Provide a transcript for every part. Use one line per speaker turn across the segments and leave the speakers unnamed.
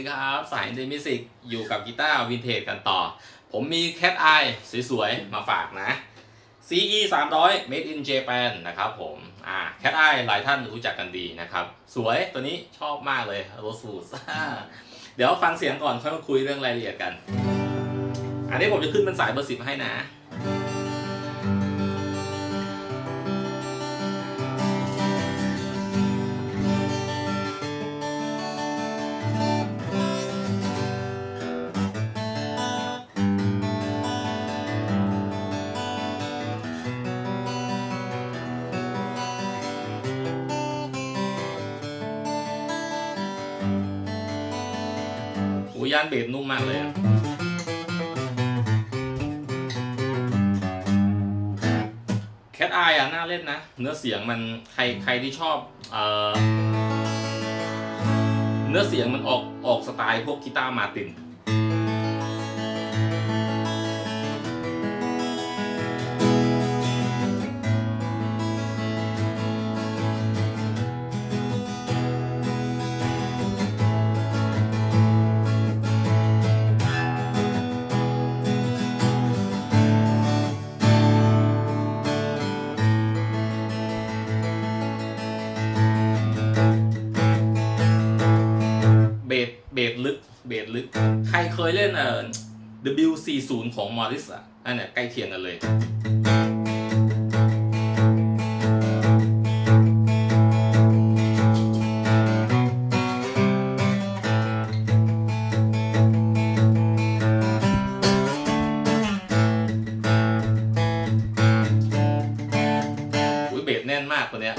ีครับ สายเดมิสิกอยู่กับกีตาร์วินเทจกันต่อ ผมมี Cat Eye สวยๆ มาฝากนะ CE 300 Made in Japan นะครับผม อ่า Cat Eye หลายท่านรู้จักกันดีนะครับ สวยตัวนี้ชอบมากเลย Rose Food เดี๋ยวฟังเสียงก่อนค่อยมาคุยเรื่องรายละเอียดกัน อันนี้ผมจะขึ้นเป็นสายเบอร์สิบให้นะ ย่านเบสนุ่มมากเลยอะแคทไออะน่าเล่นนะ เนื้อเสียงมันใครใครที่ชอบเอ่อเนื้อเสียงมันออกออกสไตล์พวกกีตาร์มาติน สเบสลึกเบสลึก ใครเคยเล่นเอ่อ W40 ของมอริสอะอันเนี้ยใกล้เคียงกันเลย อุ้ยเบสแน่นมากตัวเนี้ย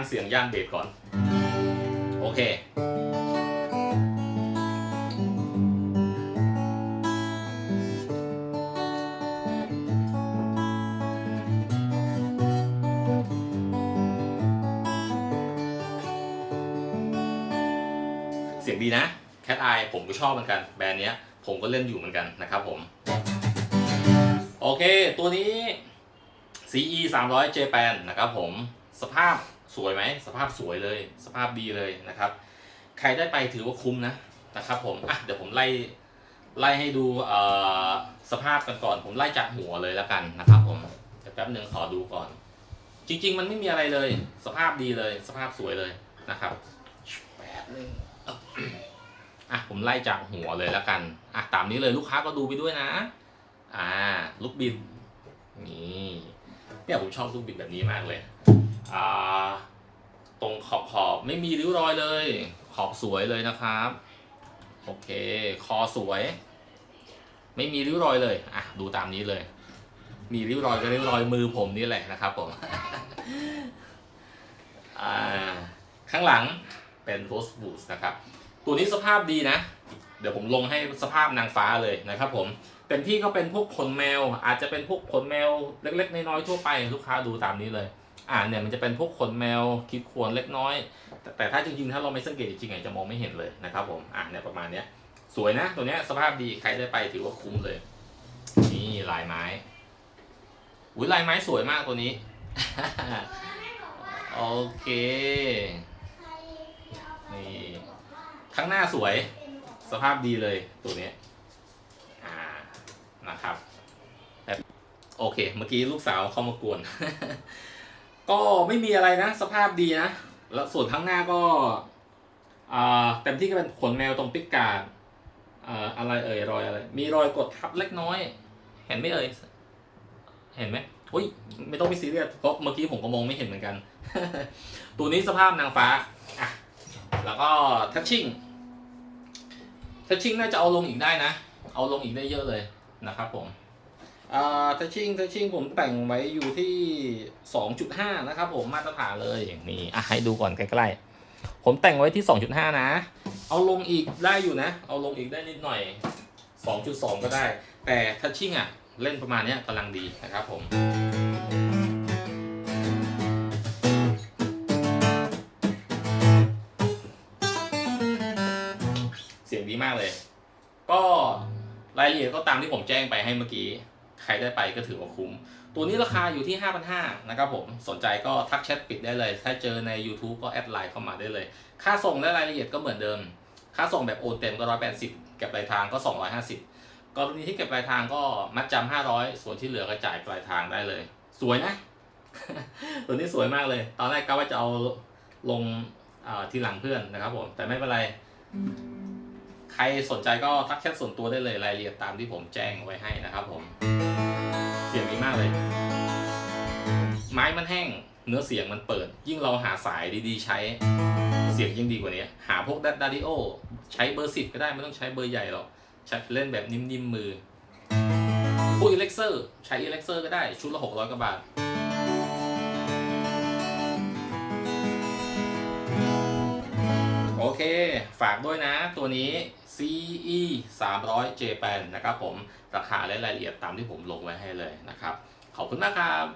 งเสียงย่านเบสก่อน โอเค เสียงดีนะ Cat Eye ผมก็ชอบเหมือนกัน แบรนด์เนี้ยผมก็เล่นอยู่เหมือนกันนะครับผม โอเค ตัวนี้ CE 300 Japan นะครับผม สภาพ สวยไหมสภาพสวยเลย สภาพดีเลยนะครับ ใครได้ไปถือว่าคุ้มนะนะครับผมอะเดี๋ยวผมไล่ไล่ให้ดูเอ่อสภาพกันก่อน ผมไล่จากหัวเลยแล้วกันนะครับ ผมเดี๋ยวแป๊บหนึ่งขอดูก่อน จริง ๆ มันไม่มีอะไรเลย สภาพดีเลย สภาพสวยเลยนะครับแป๊บหนึงอะผมไล่จากหัวเลยแล้วกันอะตามนี้เลยลูกค้าก็ดูไปด้วยนะ อ่า ลูกบิดนี่เนี่ยผมชอบลูกบิดแบบนี้มากเลย อ่า ตรงขอบขอบไม่มีริ้วรอยเลย ขอบสวยเลยนะครับ โอเค คอสวย ไม่มีริ้วรอยเลย อะ ดูตามนี้เลย มีริ้วรอยก็ริ้วรอยมือผมนี่แหละนะครับผมข้างหลังเป็นโรสบูสนะครับ ตัวนี้สภาพดีนะ เดี๋ยวผมลงให้สภาพนางฟ้าเลยนะครับผมเต็มที่ก็เป็นพวกขนแมว อาจจะเป็นพวกขนแมวเล็กๆน้อยๆทั่วไปลูกค้าดูตามนี้เลย อ่าเนี่ยมันจะเป็นพวกขนแมวคิดควรเล็กน้อยแต่แต่ถ้าจริงๆถ้าเราไม่สังเกตจริงๆจจะมองไม่เห็นเลยนะครับผมอ่าเนี่ยประมาณเนี้ยสวยนะ ตัวเนี้ยสภาพดีใครได้ไปถือว่าคุ้มเลย นี่ลายไม้อุ้ยลายไม้สวยมากตัวนี้โอเคนี่ข้างหน้าสวยสภาพดีเลยตัวเนี้ยอ่านะครับโอเค เมื่อกี้ลูกสาวเข้ามากวน ก็ไม่มีอะไรนะ สภาพดีนะ แล้วส่วนข้างหน้าก็อ่าเต็มที่ก็เป็นขนแมวตรงปิกการอ่าอะไรเอ่ยรอยอะไร มีรอยกดทับเล็กน้อย เห็นไหมเอ่ย เห็นไหมอุ้ยไม่ต้องไปซีเรียสเพราะเมื่อกี้ผมก็มองไม่เห็นเหมือนกัน ตัวนี้สภาพนางฟ้าอะแล้วก็ทัชชิ่งทัชชิ่งน่าจะเอาลงอีกได้นะ เอาลงอีกได้เยอะเลยนะครับผม อ่าทัชชิ่งทัชชิ่งผมแต่งไว้อยู่ที่ 2.5 นะครับผมมาตรฐานเลยนี่อะให้ดูก่อนใกล้ๆ ผมแต่งไว้ที่ 2.5 นะ เอาลงอีกได้อยู่นะ เอาลงอีกได้นิดหน่อย 2.2 ก็ได้ แต่ทัชชิ่งอะ เล่นประมาณนี้กำลังดีนะครับผมเสียงดีมากเลย ก็รายละเอียดก็ตามที่ผมแจ้งไปให้เมื่อกี้ ครได้ไปก็ถือว่าคุ้ม ตัวนี้ราคาอยู่ที่ 5,500นะครับผมสนใจก็ทักแชทปิดได้เลย ถ้าเจอใน YouTube ก็แอดไลน์เข้ามาได้เลย ค่าส่งและรายละเอียดก็เหมือนเดิม ค่าส่งแบบโอนเต็มก็ 180 เก็บปลายทางก็ 250 กรณีที่เก็บปลายทางก็มัดจำ500 ส่วนที่เหลือก็จ่ายปลายทางได้เลย สวยนะ ตัวนี้สวยมากเลย ตอนแรกก็ว่าจะเอาลงทีหลังเพื่อนนะครับผมแต่ไม่เป็นไรใครสนใจก็ทักแชทส่วนตัวได้เลยรายละเอียดตามที่ผมแจ้งไว้ให้นะครับผม มากเลย ไม้มันแห้ง เนื้อเสียงมันเปิด ยิ่งเราหาสายดีๆ ใช้ เสียงยิ่งดีกว่านี้ หาพวกดัดดาริโอ ใช้เบอร์สิบก็ได้ไม่ต้องใช้เบอร์ใหญ่หรอกใช้เล่นแบบนิ่มๆมือพวกอิเล็กเซอร์ใช้อิเล็กเซอร์ก็ได้ชุดละ600กว่าบาทโอเค ฝากด้วยนะตัวนี้ CE 300 Japan นะครับผมราคาและรายละเอียดตามที่ผมลงไว้ให้เลยนะครับ ขอบคุณมากครับ